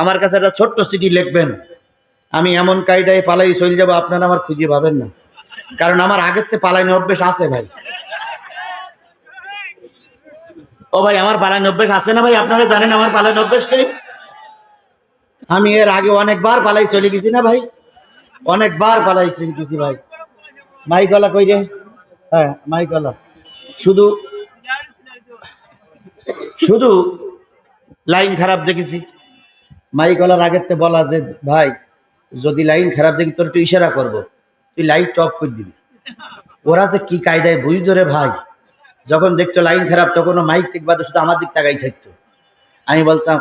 আমার কাছে একটা ছোট্ট চিঠি লিখবেন। আমি এমন কায়দায় পালাই চলে যাব, আপনারা আমার খুঁজে পাবেন না। কারণ আমার আগের থেকে পালাইনি অভ্যেস আছে ভাই। ও ভাই, আমার পালাইনি অভ্যেস আছে না ভাই? আপনারা জানেন আমার পালাইনি অভ্যেস কি? আমি এর আগে অনেকবার পালাই চলে গেছি না ভাই? অনেকবার পালাই চলে গেছি ভাই। মাইকলা কই রে? হ্যাঁ মাইকলা। শুধু শুধু লাইন খারাপ দেখেছি। মাইকলার আগের থেকে বলা যে, ভাই, যদি লাইন খারাপ দেখি, তোর একটু ইশারা করব। তুই লাইট অফ করে দিবি। ওরা যে কি কায়দায় বুঝ ধরে, ভাই, যখন দেখতো লাইন খারাপ, তখন মাইক ঠিক বাদে শুধু আমার দিক তাকাই থাকতো আমি বলতাম,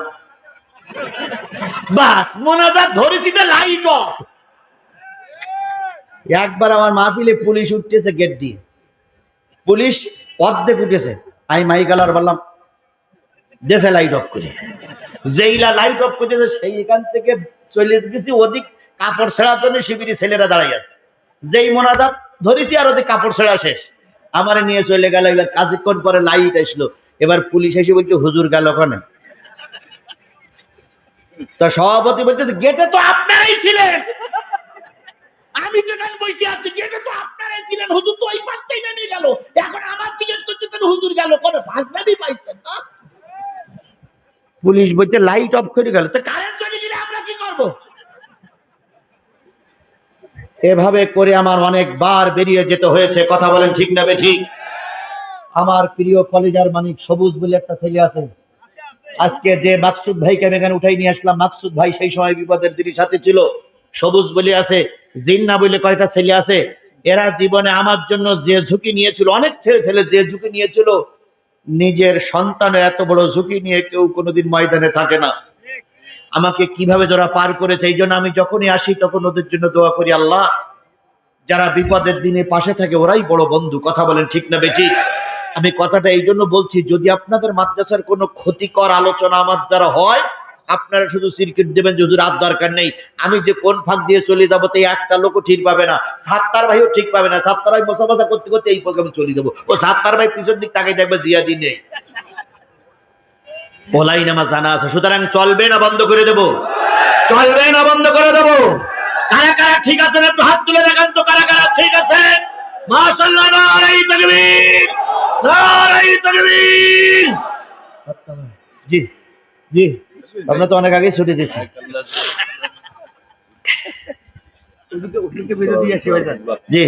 বাস মনাদার ধরেছি তো লাইট অফ একবার আমার মাহফিলে পুলিশ উঠতেছে গেট দিয়ে। পুলিশ অর্ধেক উঠেছে। আমি মাইকালার বললাম দেশে লাইট অফ করে। যেইলা লাইট অফ করেছে সেই এখান থেকে চলে গেছি, ওদিক কাপড় ছেঁড়ার জন্য শিবিরে ছেলেরা দাঁড়াই আছে। যেই মোনাজাত ধরেছি আর ওদিক কাপড় ছেঁড়া শেষ। আমারে নিয়ে চলে গেল, এবার কাজক্ষণ পরে লাইট আসলো। এবার পুলিশ এসে বলছে, হুজুর গেল ওখানে। তো সভাপতি বলছে, গেটে তো আপনারাই ছিলেন। আমি যেখানে বসে আছি, গেটে তো আপনারাই ছিলেন। হুজুর তো ওই পাশটাই নিয়ে গেল। এখন আমার জিজ্ঞেস করছে, হুজুর গেল কোনো ভাগনাদি পাইছেন না। পুলিশ বলছে লাইট অফ করে গেল। তো কারেন্ট চলে গেলে আমরা কি করব? এভাবে করে আমার অনেকবার বেরিয়ে যেতে হয়েছে। কথা বলেন ঠিক না ঠিক আমার প্রিয় কলেজার মানিক সবুজ বলে একটা ছেলে আছে। আজকে যে মাকসুদ ভাইকে আমি এখানে উঠাই নিয়ে আসলাম, মাকসুদ ভাই সেই সময় বিপদের দিদির সাথে ছিল। সবুজ বলে আছে, জিন্না বলে কয়টা ছেলে আছে। এরা জীবনে আমার জন্য যে ঝুঁকি নিয়েছিল, অনেক ছেলে ছেলে যে ঝুঁকি নিয়েছিল নিজের সন্তানের এত বড় ঝুঁকি নিয়ে কেউ কোনোদিন ময়দানে থাকে না। আমাকে কীভাবে যারা পার করেছে, এই জন্য আমি যখনই আসি, তখন ওদের জন্য দোয়া করি, আল্লাহ, যারা বিপদের দিনে পাশে থাকে, ওরাই বড় বন্ধু। কথা বলেন ঠিক না বেঠিক আমি কথাটা এই জন্য বলছি, যদি আপনাদের মাদ্রাসার কোনো ক্ষতিকর আলোচনা আমার দ্বারা হয় আপনারা শুধু সিরকিট দেবেন যে হুজুর, আর দরকার নেই। আমি যে কোন ফাঁক দিয়ে চলে যাব, তো একটা লোকও ঠিক পাবে না। সাত্তার ভাইও ঠিক পাবে না। সাত্তার ভাই বসা করতে করতে এই প্রোগ্রামে চলে যাব। ও সাত্তার ভাই পিছন দিক তাকে দেখবে জিয়াদি নেই। ওলাই নামাজ জানা আছে। সুতরাং চলবে না বন্ধ করে দেবো। চলবে না বন্ধ করে দেবো। কারা কারা ঠিক আছে একটু হাত তুলে দেখান তো, কারা কারা ঠিক আছে মাশাআল্লাহ নারাই তাকবীর। নারাই তাকবীর। জি জি। আমরা তো অনেক আগে ছুটি দিচ্ছি। জি।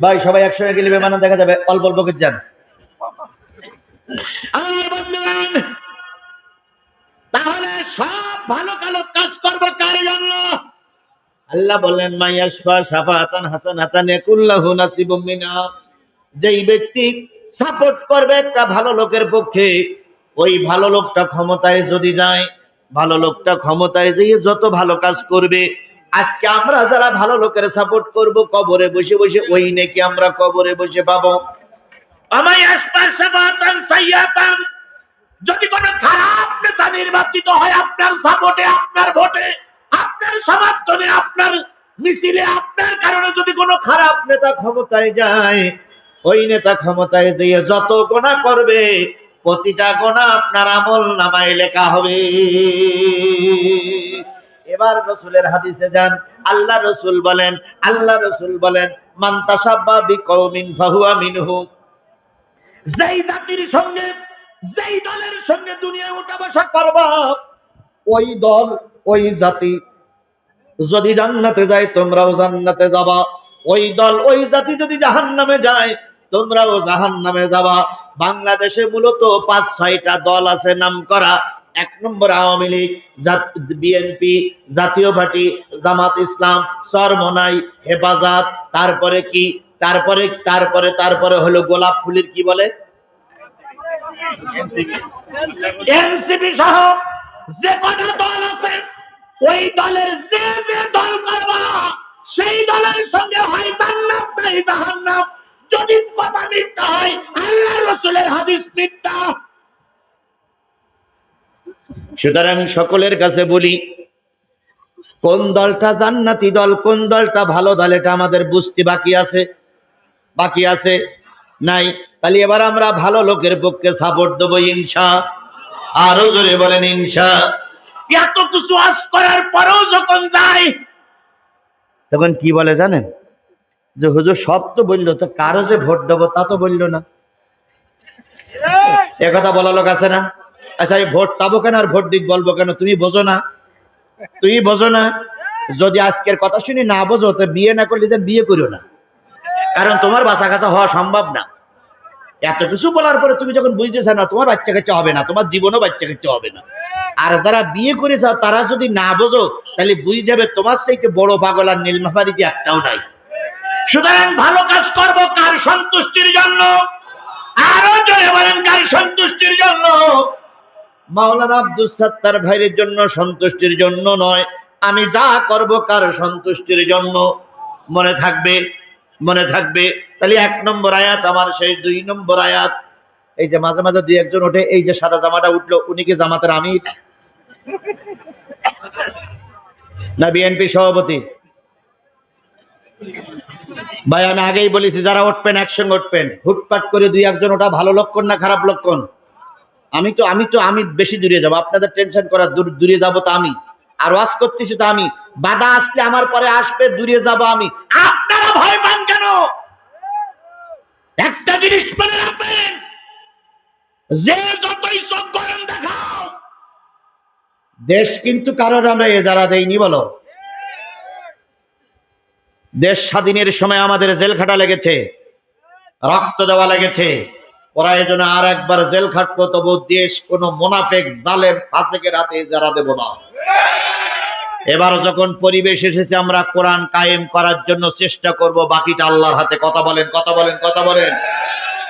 ভাই সবাই একসঙ্গে গেলে বেমানা দেখা যাবে। অল্প অল্প করে যান। তাহলে সব ভালো কালো কাজ করব কার জন্য? আল্লাহ বললেন মাইয়াসফা সাফাতান হাসান হাসান একুল্লাহু নাসিবুম মিনা। যেই ব্যক্তি সাপোর্ট করবে একটা ভালো লোকের পক্ষে। ওই ভালো লোকটা ক্ষমতায় যদি যায়, ভালো লোকটা ক্ষমতায় যেয়ে যত ভালো কাজ করবে। আজকে আমরা যারা ভালো লোকের সাপোর্ট করব, কবরে বসে বসে ওই নাকি আমরা কবরে বসে পাবো। আমায় আসপাস সাফাতান সাইয়াতান যদি কোনো খারাপ নেতা নির্বাচিত হয় আপনার সাপোর্টে আপনার ভোটে আপনার সমর্থনে, আপনার মিছিলে, আপনার কারণে যদি কোনো খারাপ নেতা ক্ষমতায় যায়, ওই নেতা ক্ষমতায় দিয়ে যত গোনা করবে প্রতিটা গোনা আপনার আমল নামায় লেখা হবে। এবার রসুলের হাদিসে যান। আল্লাহ রসুল বলেন, আল্লাহ রসুল বলেন বিকৌমিন যেই জাতির সঙ্গে, যেই দলের সঙ্গে দুনিয়ায় উঠা বসা করবা, ওই দল, ওই জাতি যদি জান্নাতে যায়, তোমরাও জান্নাতে যাবা। ওই দল, ওই জাতি যদি জাহান নামে যায় তোমরাও জাহান নামে যাবা। বাংলাদেশে মূলত পাঁচ ছয়টা দল আছে নাম করা এক নম্বর আওয়ামী লীগ বিএনপি জাতীয় পার্টি জামাত ইসলাম সরমনাই হেফাজত তারপরে কি? তারপরে তারপরে তারপরে হলো গোলাপ ফুলের কি বলে? এনসিপি। সহ যে কটা দল আছে ওই দলের যে যে দল করবা সেই দলের সঙ্গে হয় জান্নাত নাই জাহান্নাম। যদি কথা মিথ্যা হয় আল্লাহ রসুলের হাদিস মিথ্যা। সুতরাং সকলের কাছে বলি, কোন দলটা জান্নাতি দল, কোন দলটা ভালো দল, এটা আমাদের বুঝতে বাকি আছে। বাকি আছে নাই। তাহলে এবার আমরা ভালো লোকের পক্ষে সাপোর্ট দেবো ইনসা আরও জোরে বলেন ইনসা এত কিছু আজ করার পরেও যখন যায় তখন কি বলে জানেন? যে হুজুর সব তো বলল, তো কারও যে ভোট দেবো তা তো বলল না। এ কথা বলা লোক আছে না? আচ্ছা এই ভোট পাবো কেন আর ভোট দিক বলব কেন? তুমি বোঝো না। তুমি বোঝো না। যদি আজকের কথা শুনি না বোঝো, তো বিয়ে না করলে তো বিয়ে করো না। কারণ তোমার বাচ্চা কাচ্চা হওয়া সম্ভব না। এত কিছু বলার পরে তুমি যখন বুঝতেছ না, তোমার বাচ্চা কাচ্চা হবে না, তোমার জীবনও বাচ্চা কাচ্চা হবে না। আর যারা বিয়ে করেছ, তারা যদি না বোঝো, তাহলে বুঝে যাবে তোমার থেকে বড় পাগল আর নীলমাফারিতে একটাও নাই। সুতরাং ভালো কাজ করব কার সন্তুষ্টির জন্য? আরও জোরে বলেন, কার সন্তুষ্টির জন্য? মাওলানা আব্দুল সত্তার ভাইয়ের জন্য সন্তুষ্টির জন্য নয়, আমি যা করব কার সন্তুষ্টির জন্য। মনে থাকবে মনে থাকবে। তাহলে এক নম্বর আয়াত, আমার সেই দুই নম্বর আয়াত। এই যে মাঝে মাঝে দুই একজন ওঠে, এই যে সাদা জামাটা উঠল, উনি কি জামাতের আমির? না, বিএনপি সভাপতি। ভাই, আমি আগেই বলেছি, যারা উঠবেন, একসঙ্গে উঠবেন। হুটপাট করে দুই একজন, ওটা ভালো লক্ষণ না খারাপ লক্ষণ? আমি তো আমি তো, আমি বেশি দূরে যাব। আপনাদের টেনশন করার দূরে যাব তো আমি। আর ওয়াজ করতেছি তো আমি। বাধা আসলে আমার পরে আসবে, দূরে যাব আমি। আপনারা ভয় পান কেন? একটা জিনিস মনে রাখবেন, যে যতই চোখ গরম দেখাও, দেশ কিন্তু কারোর আমরা এ দ্বারা দেয়নি বলো। দেশ স্বাধীনের সময় আমাদের জেল খাটা লেগেছে, রক্ত দেওয়া লেগেছে। ওরা এই জন্য আর একবার জেল খাটবো, তবু দেশ কোন মোনাফেক, জালেম, ফাঁসেকের হাতে যারা দেব না। এবার যখন পরিবেশ এসেছে, আমরা কোরআন কায়েম করার জন্য চেষ্টা করব, বাকিটা আল্লাহর হাতে কথা বলেন কথা বলেন কথা বলেন।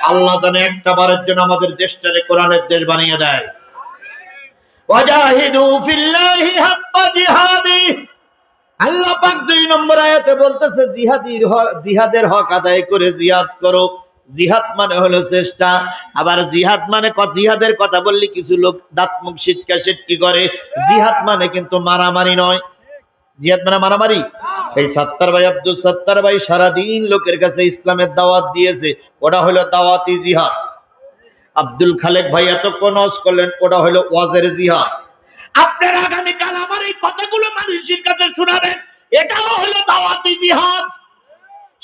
আল্লাহ জানে একটা বারের জন্য আমাদের দেশটাকে কোরআনের দেশ বানিয়ে দেয়। ওয়াজাহিদু ফিল্লাহি হাক্কা জিহাদিহি আল্লাহ পাক দুই নম্বর আয়াতে বলতেছে জিহাদির জিহাদের হক আদায় করে জিহাদ করো। জিহাদ মানে হলো চেষ্টা। আবার জিহাদ মানে জিহাদের কথা বললে কিছু লোক দাঁত মুখ সিটকা সিটকি করে। জিহাদ মানে কিন্তু মারামারি নয়। জিহাদ মানে মারামারি? এই সত্তর ভাই আব্দুল সত্তর ভাই সারাদিন লোকের কাছে ইসলামের দাওয়াত দিয়েছে। ওটা হলো দাওয়াতি জিহাদ। আব্দুল খালেক ভাই এতক্ষণ করলেন ওটা হলো ওয়াজের জিহাদ। আপনার আগামীকাল কথাগুলো মানুষের কাছে শোনাবেন এটাও হলো দাওয়াতি জিহাদ।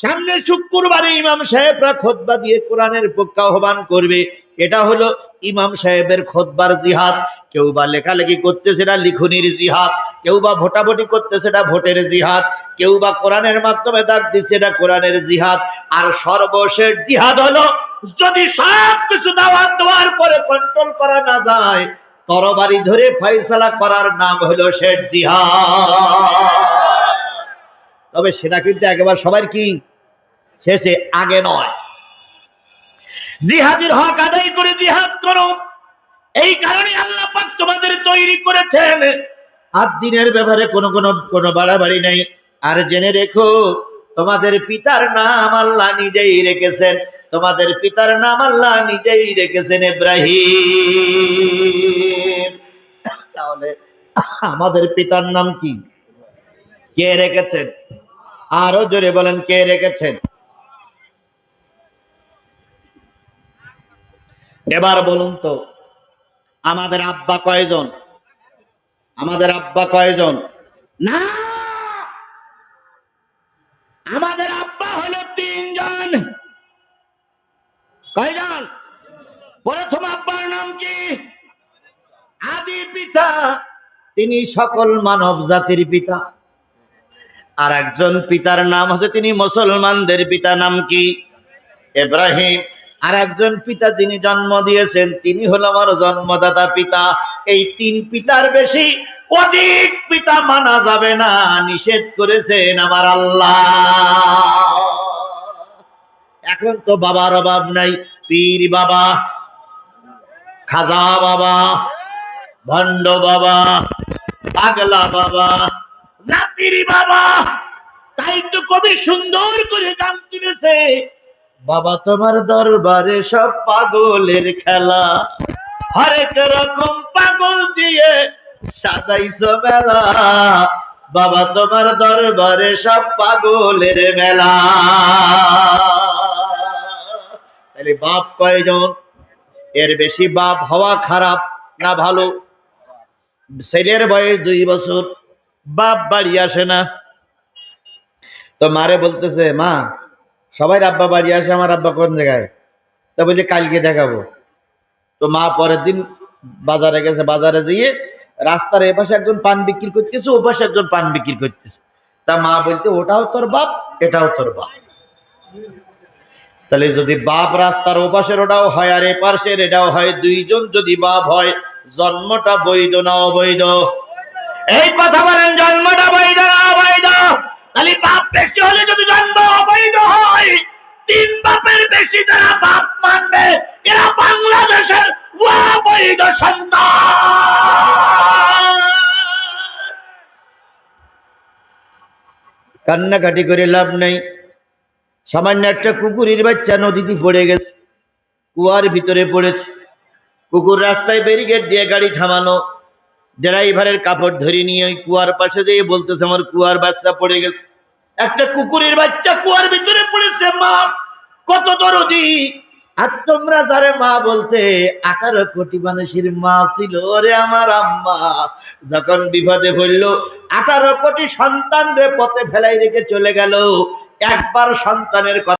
সামনে শুক্রবারে ইমাম সাহেবরা খোদবা দিয়ে কোরআনের পক্ষে আহ্বান করবে। এটা হলো ইমাম সাহেবের খোদবার জিহাদ। কেউ বা লেখালেখি করতে সেটা লিখনির জিহাদ। কেউ বা ভোটাভুটি করতে সেটা ভোটের জিহাদ। কেউ বা কোরআনের মাধ্যমে ডাক দিচ্ছে এটা কোরআনের জিহাদ। আর সর্বশেষ জিহাদ হলো, যদি সব কিছু দাওয়াত দেওয়ার পরে কন্ট্রোল করা না যায় তরবারি ধরে ফয়সালা করার নাম হলো শেষ জিহাদ। তবে সেটা কিন্তু একেবারে সবার কি? শেষে আগে নয়। জিহাদের হক আদায় করে জিহাদ করো। এই কারণে আল্লাহ পাক তোমাদের তৈরি করেছেন। আর দিনের ব্যাপারে কোনো কোনো কোনো বাড়াবাড়ি নেই। আর জেনে রেখো, তোমাদের পিতার নাম আল্লাহ নিজেই রেখেছেন। তোমাদের পিতার নাম আল্লাহ নিজেই রেখেছেন ইব্রাহিম। তাহলে আমাদের পিতার নাম কি? কে রেখেছেন? আরও জোরে বলেন, কে রেখেছেন? এবার বলুন তো, আমাদের আব্বা কয়জন? আমাদের আব্বা কয়জন? না! আমাদের আব্বা হলো তিনজন কয়জন প্রথম আব্বার নাম কি আদি পিতা তিনি সকল মানব জাতির পিতা। আর একজন পিতার নাম হচ্ছে তিনি মুসলমানদের পিতা নাম কি? ইব্রাহিম। আর একজন পিতা যিনি জন্ম দিয়েছেন, তিনি হলো আমার জন্মদাতা পিতা। এই তিন পিতার বেশি অধিক পিতা মানা যাবে না, নিষেধ করেছেন আমার আল্লাহ। এখন তো বাবার অভাব নাই, পীর বাবা, খাজা বাবা, ভণ্ড বাবা পাগলা বাবা। নাতির বাবা। তাই তো কবি সুন্দর করে গান তুলেছে বাবা, তোমার দরবারে সব পাগলের খেলা। হরেক রকম পাগল দিয়ে সাজাইছ মেলা। বাবা, তোমার দরবারে সব পাগলের মেলা। তাহলে বাপ কয়জন? এর বেশি বাপ হওয়া খারাপ না ভালো? ছেলের বয়স দুই বছর, বাপ বাড়ি আসে না। তো মারে বলতেছে, মা, সবাই আব্বা বাড়ি আসে, আমার আব্বা কোন জায়গায়? তা বলছে, কালকে দেখাবো। তো মা পরের দিন বাজারে গেছে, বাজারে গিয়ে রাস্তার এপাশে একজন পান বিক্রি করতেছে ও পাশে একজন পান বিক্রি করতেছে। তা মা বলতে ওটাও তোর বাপ, এটাও তোর বাপ। তাহলে যদি বাপ রাস্তার ওপাশের ওটাও হয় আর এপাশের এটাও হয়, দুইজন যদি বাপ হয় জন্মটা বৈধ না অবৈধ? এই কথা বলেন, জন্মটা বৈধ না অবৈধ? তাহলে বাপ বেশি হলে যদি জন্ম অবৈধ হয়, তিন বাপের বেশি যারা বাপ মানবে, এরা বাংলাদেশের অবৈধ সন্তান। কান্নাকাটি করে লাভ নেই। সামান্য একটা কুকুরের বাচ্চা নদীতে পড়ে গেছে। কুয়ার ভিতরে পড়েছে। কুকুর রাস্তায় ব্যারিকেড দিয়ে গাড়ি থামানো। ড্রাইভারের কাপড় ধরে নিয়ে ওই কুয়ার পাশে দিয়ে বলতেছে, আমার কুয়ার বাচ্চা পড়ে গেছে। একটা কুকুরের বাচ্চা কুয়ার ভিতরে পড়েছে, মা, কত দরদি? আর তোমরা যারে মা বলতে, আঠারো কোটি মানুষের মা ছিল রে আমার আম্মা। যখন বিপদে পড়ল, আঠারো কোটি সন্তানদের পথে ফেলাই রেখে চলে গেল। একবার সন্তানের কথা